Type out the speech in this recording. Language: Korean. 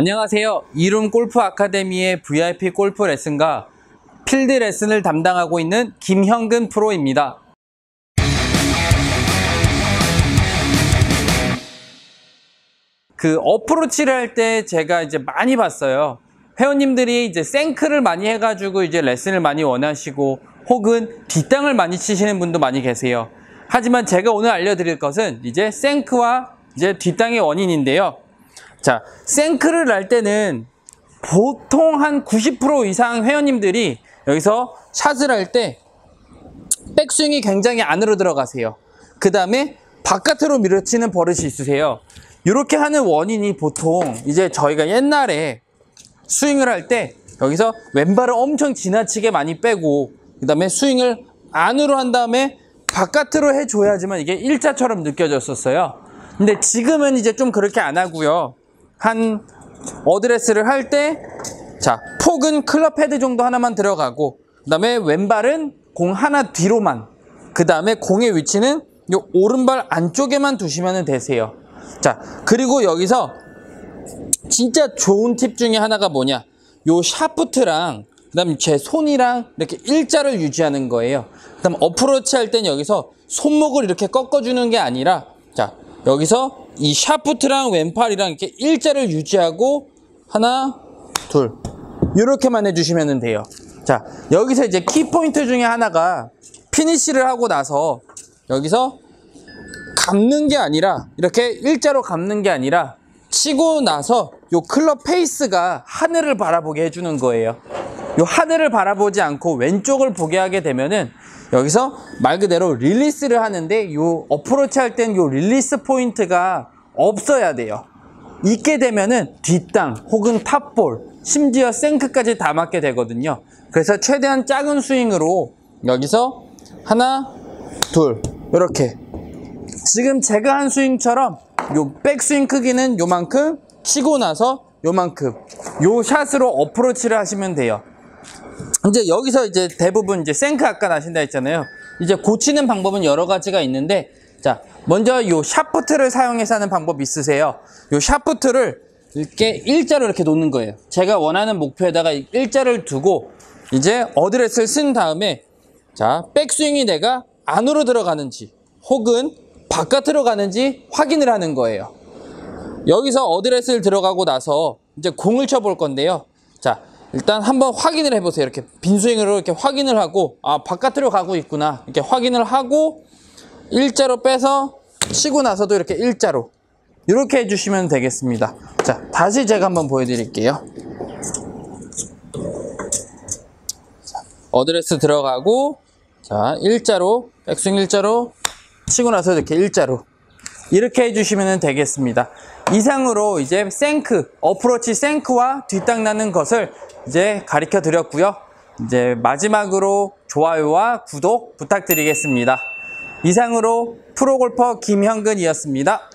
안녕하세요. 이룸 골프 아카데미의 VIP 골프 레슨과 필드 레슨을 담당하고 있는 김형근 프로입니다. 그 어프로치를 할 때 제가 이제 많이 봤어요. 회원님들이 이제 생크를 많이 해가지고 이제 레슨을 많이 원하시고 혹은 뒷땅을 많이 치시는 분도 많이 계세요. 하지만 제가 오늘 알려드릴 것은 이제 생크와 이제 뒷땅의 원인인데요. 자, 생크를 날 때는 보통 한 90% 이상 회원님들이 여기서 샷을 할 때 백스윙이 굉장히 안으로 들어가세요. 그 다음에 바깥으로 밀어치는 버릇이 있으세요. 이렇게 하는 원인이 보통 이제 저희가 옛날에 스윙을 할 때 여기서 왼발을 엄청 지나치게 많이 빼고 그 다음에 스윙을 안으로 한 다음에 바깥으로 해줘야지만 이게 일자처럼 느껴졌었어요. 근데 지금은 이제 좀 그렇게 안 하고요. 한 어드레스를 할 때 자, 폭은 클럽 헤드 정도 하나만 들어가고 그 다음에 왼발은 공 하나 뒤로만 그 다음에 공의 위치는 요 오른발 안쪽에만 두시면 되세요. 자, 그리고 여기서 진짜 좋은 팁 중에 하나가 뭐냐 요 샤프트랑 그 다음 제 손이랑 이렇게 일자를 유지하는 거예요 그 다음 어프로치 할 땐 여기서 손목을 이렇게 꺾어주는 게 아니라 자 여기서 이 샤프트랑 왼팔이랑 이렇게 일자를 유지하고 하나 둘 이렇게만 해주시면 돼요 자 여기서 이제 키포인트 중에 하나가 피니쉬를 하고 나서 여기서 감는 게 아니라 이렇게 일자로 감는 게 아니라 치고 나서 요 클럽 페이스가 하늘을 바라보게 해주는 거예요. 요 하늘을 바라보지 않고 왼쪽을 보게 하게 되면은 여기서 말 그대로 릴리스를 하는데 요 어프로치 할땐요 릴리스 포인트가 없어야 돼요. 있게 되면은 뒷땅 혹은 탑볼 심지어 생크까지 다 맞게 되거든요. 그래서 최대한 작은 스윙으로 여기서 하나 둘 이렇게 지금 제가 한 스윙처럼 요 백스윙 크기는 요만큼 치고 나서 요만큼 요 샷으로 어프로치를 하시면 돼요 이제 여기서 이제 대부분 이제 생크 아까 나신다 했잖아요 이제 고치는 방법은 여러 가지가 있는데 자 먼저 요 샤프트를 사용해서 하는 방법 있으세요 요 샤프트를 이렇게 일자로 이렇게 놓는 거예요 제가 원하는 목표에다가 일자를 두고 이제 어드레스를 쓴 다음에 자 백스윙이 내가 안으로 들어가는지 혹은 바깥으로 가는지 확인을 하는 거예요. 여기서 어드레스를 들어가고 나서 이제 공을 쳐볼 건데요. 자, 일단 한번 확인을 해보세요. 이렇게 빈스윙으로 이렇게 확인을 하고, 아, 바깥으로 가고 있구나. 이렇게 확인을 하고, 일자로 빼서 치고 나서도 이렇게 일자로. 이렇게 해주시면 되겠습니다. 자, 다시 제가 한번 보여드릴게요. 자, 어드레스 들어가고, 자, 일자로, 백스윙 일자로, 치고 나서 이렇게 일자로 이렇게 해주시면 되겠습니다. 이상으로 이제 생크, 어프로치 생크와 뒷땅 나는 것을 이제 가르쳐 드렸고요. 이제 마지막으로 좋아요와 구독 부탁드리겠습니다. 이상으로 프로골퍼 김형근이었습니다.